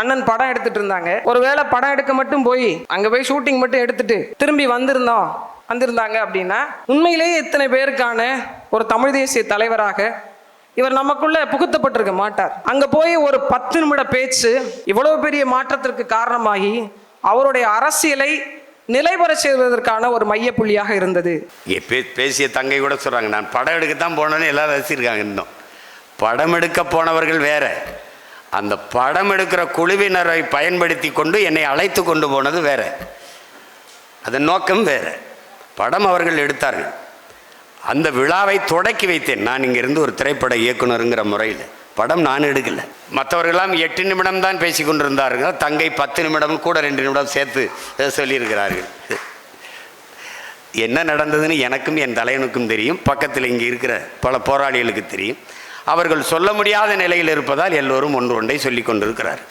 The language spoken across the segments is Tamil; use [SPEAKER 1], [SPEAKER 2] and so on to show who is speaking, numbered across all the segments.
[SPEAKER 1] அண்ணன் படம் எடுத்துட்டு இருந்தாங்க. ஒருவேளை படம் எடுக்க மட்டும் போய் அங்க போய் ஷூட்டிங் மட்டும் எடுத்துட்டு திரும்பி வந்திருந்தோம் வந்திருந்தாங்க அப்படின்னா உண்மையிலேயே இத்தனை பேருக்கான ஒரு தமிழ் தேசிய தலைவராக இவர் நமக்குள்ள புகுத்தப்பட்டிருக்க மாட்டார். அங்க போய் ஒரு பத்து நிமிட பேச்சு இவ்வளவு பெரிய மாற்றத்திற்கு காரணமாகி அவருடைய அரசியலை நிலைபெற செய்வதற்கான ஒரு மையப்புள்ளியாக இருந்தது.
[SPEAKER 2] பே பேசிய தங்கை கூட சொல்கிறாங்க நான் படம் எடுக்கத்தான் போனேன்னு எல்லாரும் ரசிச்சிருக்காங்க இன்னும். படம் எடுக்க போனவர்கள் வேற. அந்த படம் எடுக்கிற குழுவினரை பயன்படுத்தி கொண்டு என்னை அழைத்து கொண்டு போனது வேறு. அதன் நோக்கம் வேறு. படம் அவர்கள் எடுத்தார்கள். அந்த விழாவை தொடக்கி வைத்தேன். நான் இங்கிருந்து ஒரு திரைப்பட இயக்குனருங்கிற முறையில். படம் நான் எடுக்கல. மற்றவர்களெல்லாம் எட்டு நிமிடம் தான் பேசி கொண்டிருந்தார்கள். தங்கை பத்து நிமிடம் கூட ரெண்டு நிமிடம் சேர்த்து சொல்லியிருக்கிறார்கள். என்ன நடந்ததுன்னு எனக்கும் என் தலைவனுக்கும் தெரியும். பக்கத்தில் இங்கே இருக்கிற பல போராளிகளுக்கு தெரியும். அவர்கள் சொல்ல முடியாத நிலையில் இருப்பதால் எல்லோரும் ஒன்று ஒன்றை சொல்லி கொண்டிருக்கிறார்.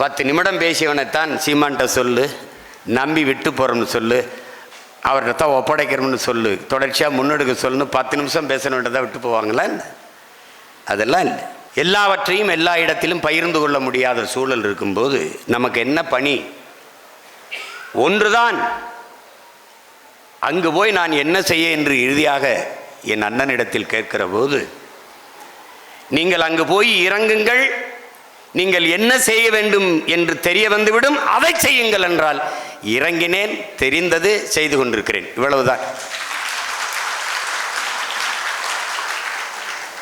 [SPEAKER 2] பத்து நிமிடம் பேசியவனைத்தான் சீமான்கிட்ட சொல்லு நம்பி விட்டு போகிறோம்னு சொல்லு அவர்கிட்ட தான் ஒப்படைக்கிறோம்னு சொல்லு தொடர்ச்சியாக முன்னெடுக்க சொல்லு பத்து நிமிஷம் பேசணுன்றதை விட்டு போவாங்களா அதெல்லாம் இல்லை. எல்லாவற்றையும் எல்லா இடத்திலும் பகிர்ந்து கொள்ள முடியாத சூழல் இருக்கும்போது நமக்கு என்ன பணி? ஒன்றுதான். அங்கு போய் நான் என்ன செய்ய என்று இறுதியாக என் அண்ணனிடத்தில் கேட்கிற போது நீங்கள் அங்கு போய் இறங்குங்கள். நீங்கள் என்ன செய்ய வேண்டும் என்று தெரிய வந்துவிடும். அதை செய்யுங்கள் என்றால் இறங்கினேன் தெரிந்தது செய்து கொண்டிருக்கிறேன். இவ்வளவுதான்.